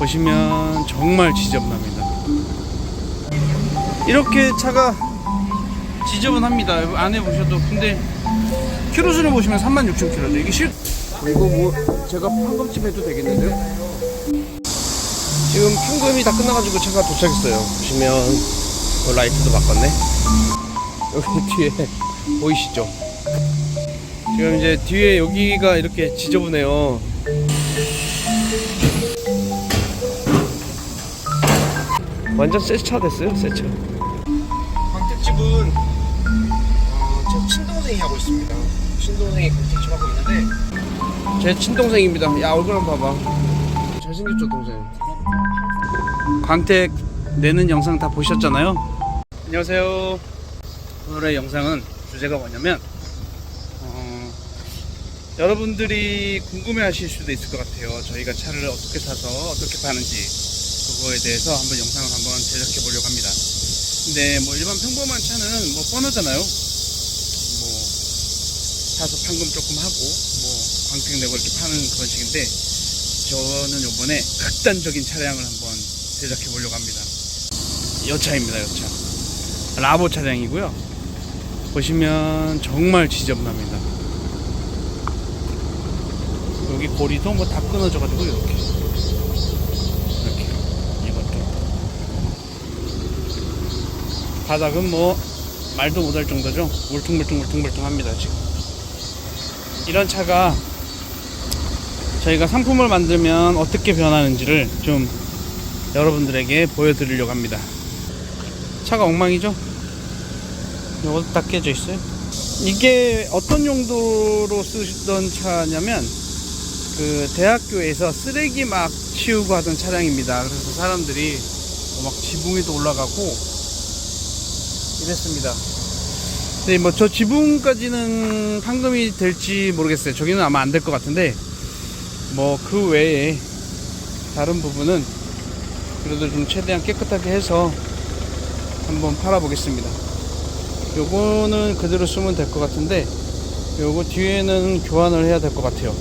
보시면 정말 지저분합니다. 이렇게 차가 지저분합니다. 안에 보셔도 근데 키로수를 보시면 36,000km죠. 이게 실 이거 뭐 제가 판금집 해도 되겠는데요? 지금 판금이 다 끝나가지고 차가 도착했어요. 보시면 어, 라이트도 바꿨네. 여기 뒤에 보이시죠? 지금 이제 뒤에 여기가 이렇게 지저분해요. 완전 새 차 됐어요, 새 차. 광택집은 어, 제 친동생이 하고 있습니다. 친동생이 광택집 하고 있는데 제 친동생입니다. 야 얼굴 한번 봐봐. 잘생겼죠 동생. 광택 내는 영상 다 보셨잖아요. 안녕하세요. 오늘의 영상은 주제가 뭐냐면 어, 여러분들이 궁금해 하실 수도 있을 것 같아요. 저희가 차를 어떻게 사서 어떻게 파는지 그거에 대해서 한번 영상을 한번 제작해 보려고 합니다. 근데 뭐 일반 평범한 차는 뭐 뻔하잖아요. 뭐 사서 판금 조금 하고 뭐 광택 내고 이렇게 파는 그런 식인데 저는 요번에 극단적인 차량을 한번 제작해 보려고 합니다. 여차입니다, 여차. 라보 차량이고요. 보시면 정말 지저분합니다. 여기 고리도 뭐 다 끊어져가지고 이렇게 이것도 바닥은 뭐 말도 못할 정도죠. 울퉁불퉁 울퉁불퉁합니다 지금. 이런 차가 저희가 상품을 만들면 어떻게 변하는지를 좀 여러분들에게 보여드리려고 합니다. 차가 엉망이죠? 이것도 다 깨져 있어요. 이게 어떤 용도로 쓰던 차냐면 그 대학교에서 쓰레기 막 치우고 하던 차량입니다. 그래서 사람들이 막 지붕에도 올라가고 이랬습니다. 네, 뭐 저 지붕까지는 판금이 될지 모르겠어요. 저기는 아마 안 될 것 같은데 뭐 그 외에 다른 부분은 그래도 좀 최대한 깨끗하게 해서 한번 팔아보겠습니다. 요거는 그대로 쓰면 될 것 같은데 요거 뒤에는 교환을 해야 될 것 같아요.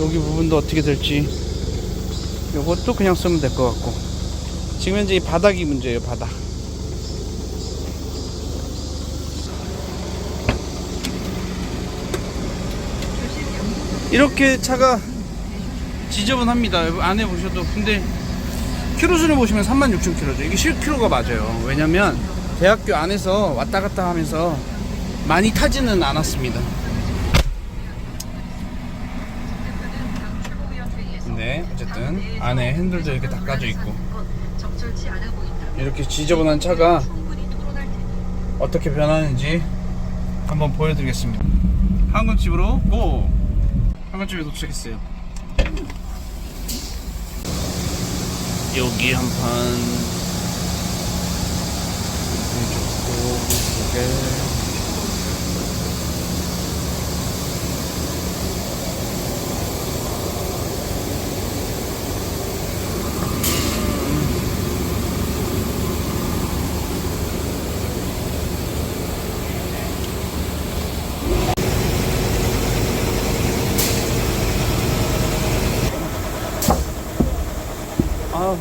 여기 부분도 어떻게 될지 요것도 그냥 쓰면 될 것 같고 지금 현재 이 바닥이 문제예요 바닥 이렇게 차가 지저분합니다. 안에 보셔도 근데 키로수를 보시면 36,000km죠. 이게 실키로가 맞아요. 왜냐면 대학교 안에서 왔다 갔다 하면서 많이 타지는 않았습니다. 근데 어쨌든 안에 핸들도 이렇게 닦아져 있고 이렇게 지저분한 차가 어떻게 변하는지 한번 보여드리겠습니다. 한국집으로 고! 한국집에 도착했어요. 여기 한 판, 여기 좋고, 이쪽에. 어,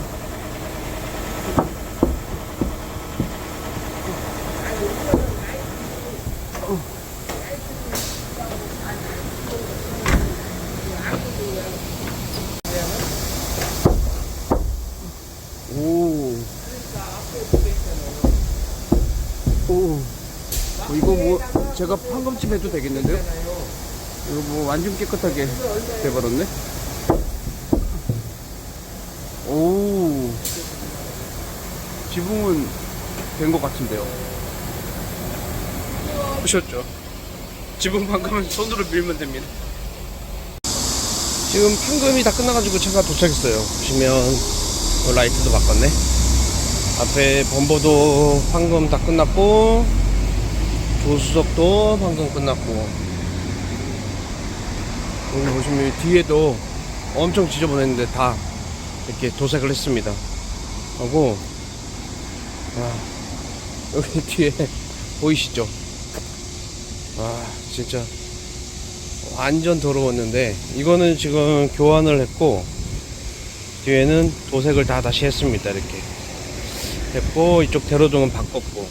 이거 뭐 제가 판금집 해도 되겠는데요? 이거 뭐 완전 깨끗하게 돼버렸네. 오. 지붕은 된 것 같은데요. 보셨죠? 지붕 방금은 손으로 밀면 됩니다. 지금 판금이 다 끝나가지고 차가 도착했어요. 보시면 어, 라이트도 바꿨네. 앞에 범버도 판금 다 끝났고 조수석도 방금 끝났고. 여기 보시면 뒤에도 엄청 지저분했는데 다 이렇게 도색을 했습니다. 하고 와, 여기 뒤에 보이시죠? 와 진짜 완전 더러웠는데 이거는 지금 교환을 했고 뒤에는 도색을 다 다시 했습니다 이렇게 했고 이쪽 대로등은 바꿨고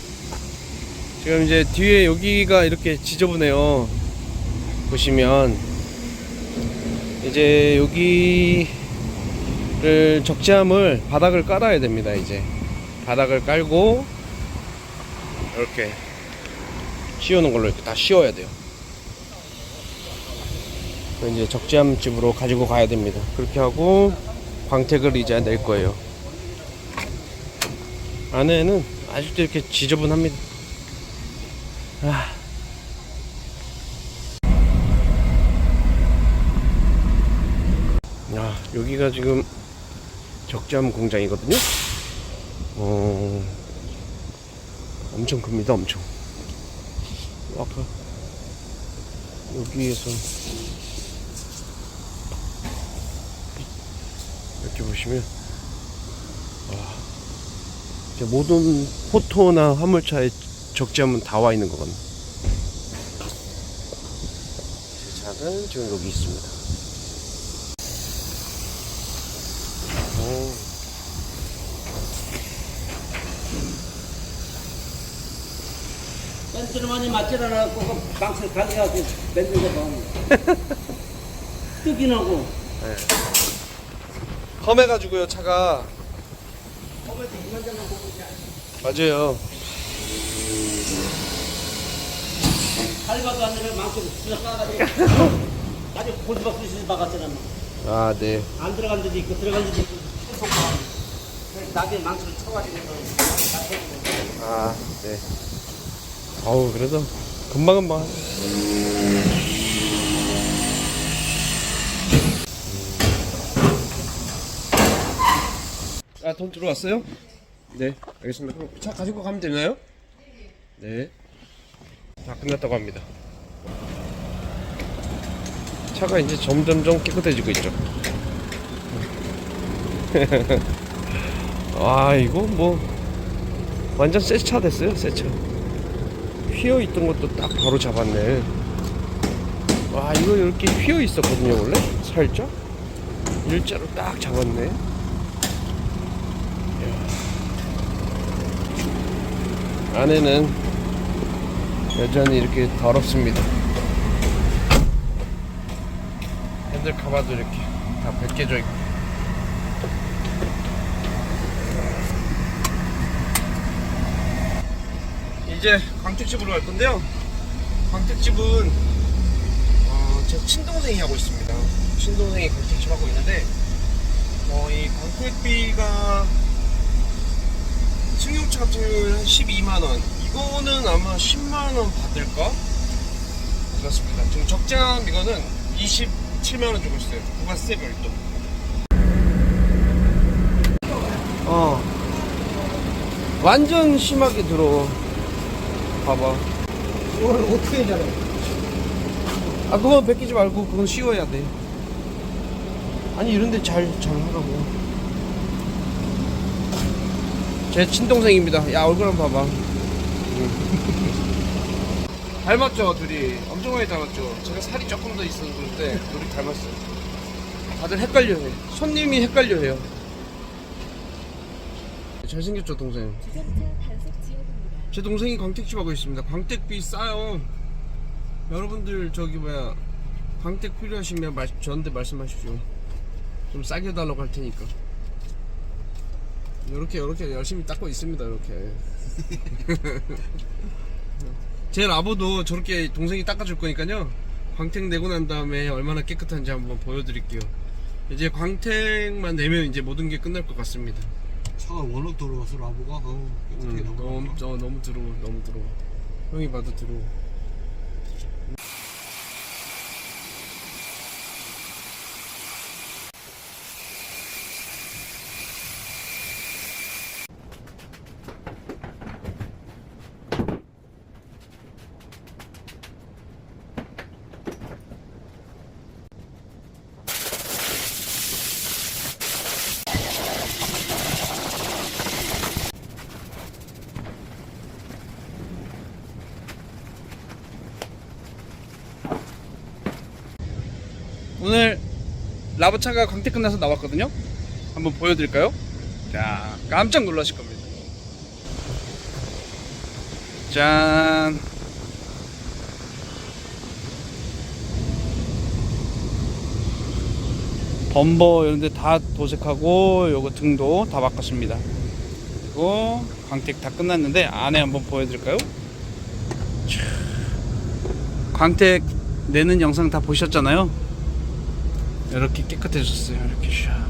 지금 이제 뒤에 여기가 이렇게 지저분해요 보시면 이제 여기 를 적재함을 바닥을 깔아야 됩니다 이제. 바닥을 깔고 이렇게 씌우는 걸로 이렇게 다 씌워야 돼요. 이제 적재함 집으로 가지고 가야 됩니다. 그렇게 하고 광택을 이제 낼 거예요. 안에는 아직도 이렇게 지저분합니다. 아. 야, 여기가 지금 적재함 공장이거든요. 어, 엄청 큽니다, 엄청. 아까 여기에서 이렇게 보시면 와, 이제 모든 포토나 화물차에 적재함은 다와 있는 거거든요. 제 차는 지금 여기 있습니다. 많이 맞질 않았고 그 망치 가져가고 벤츠가 봐. 뜨긴 하고. 험해가지고요 차가 맞아요 할바도 안 되면 망치를 쓱 까가지고. 아주 고지박 수시 박았잖아. 아 네 안 들어간 데도 있고 들어간 데도 있고. 계속 나중에 망치를 쳐가지고. 아네 어우 그래도 금방금방. 아, 돈 들어왔어요? 네, 알겠습니다. 그럼 차 가지고 가면 되나요? 네. 다 끝났다고 합니다. 차가 이제 점점점 깨끗해지고 있죠. 아, 이거 뭐 완전 새 차 됐어요, 새 차. 휘어 있던 것도 딱 바로 잡았네. 와, 이거 이렇게 휘어 있었거든요, 원래? 살짝? 일자로 딱 잡았네. 안에는 여전히 이렇게 더럽습니다. 핸들 카바도 이렇게 다 벗겨져 있고. 이제 광택집으로 갈 건데요. 광택집은 어, 제 친동생이 하고 있습니다. 친동생이 광택집 하고 있는데 어, 이 광택비가 승용차 같은 경우는 한 12만 원 이거는 아마 10만 원 받을까? 그렇습니다 지금 적장 이거는 27만 원 주고 있어요 부가세 별도 어 완전 심하게 들어 봐봐. 이걸 어떻게 해야 돼? 아 그건 벗기지 말고 그건 씌워야 돼. 아니 이런데 잘 잘 하라고. 제 친동생입니다. 야 얼굴 한번 봐봐. 닮았죠 둘이? 엄청 많이 닮았죠? 제가 살이 조금 더 그런데 둘이 닮았어요. 다들 헷갈려해. 손님이 헷갈려해요. 잘생겼죠 동생? 단속 지역입니다. 제 동생이 광택집 하고 있습니다. 광택비 싸요. 여러분들 저기 뭐야 광택 필요하시면 말, 저한테 말씀하십시오. 좀 싸게 달라고 할 테니까. 이렇게 이렇게 열심히 닦고 있습니다. 이렇게. 제 라보도 저렇게 동생이 닦아줄 거니까요. 광택 내고 난 다음에 얼마나 깨끗한지 한번 보여드릴게요. 이제 광택만 내면 이제 모든 게 끝날 것 같습니다. 차가 워낙 더러워서 라보가 너무 깨끗하게 너무 저 너무 더러워 너무 더러워. 형이 봐도 더러 오늘 라보차가 광택 끝나서 나왔거든요 한번 보여드릴까요? 자, 깜짝 놀라실 겁니다. 짠. 범버 이런 데 다 도색하고 요거 등도 다 바꿨습니다. 그리고 광택 다 끝났는데 안에 한번 보여드릴까요? 촤. 광택 내는 영상 다 보셨잖아요. 이렇게 깨끗해졌어요. 이렇게 샤.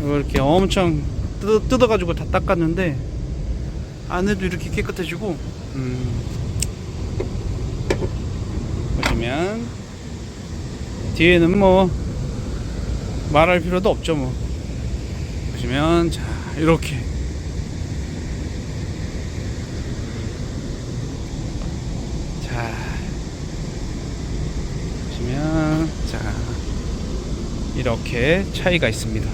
이렇게 엄청 뜯어, 뜯어가지고 다 닦았는데 안에도 이렇게 깨끗해지고 음. 보시면 뒤에는 뭐 말할 필요도 없죠 뭐 보시면 자 이렇게 자 보시면 자 이렇게 차이가 있습니다.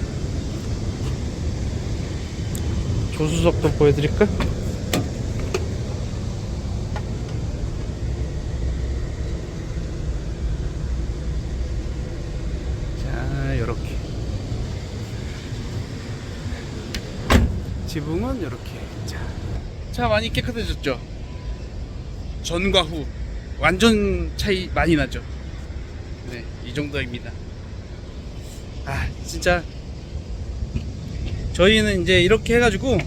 조수석도 보여드릴까? 자 이렇게. 지붕은 이렇게. 자, 자 많이 깨끗해졌죠? 전과 후 완전 차이 많이 나죠? 네 이 정도입니다 아 진짜 저희는 이제 이렇게 해가지고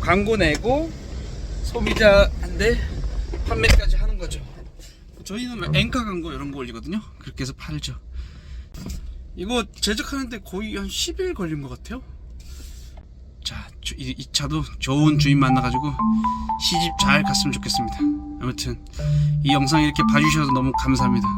광고 내고 소비자한테 판매까지 하는 거죠 저희는 앵카 광고 이런 거 올리거든요 그렇게 해서 팔죠 이거 제작하는데 거의 한 10일 걸린 것 같아요. 자, 주- 이, 이 차도 좋은 주인 만나가지고 시집 잘 갔으면 좋겠습니다. 아무튼 이 영상 이렇게 봐주셔서 너무 감사합니다.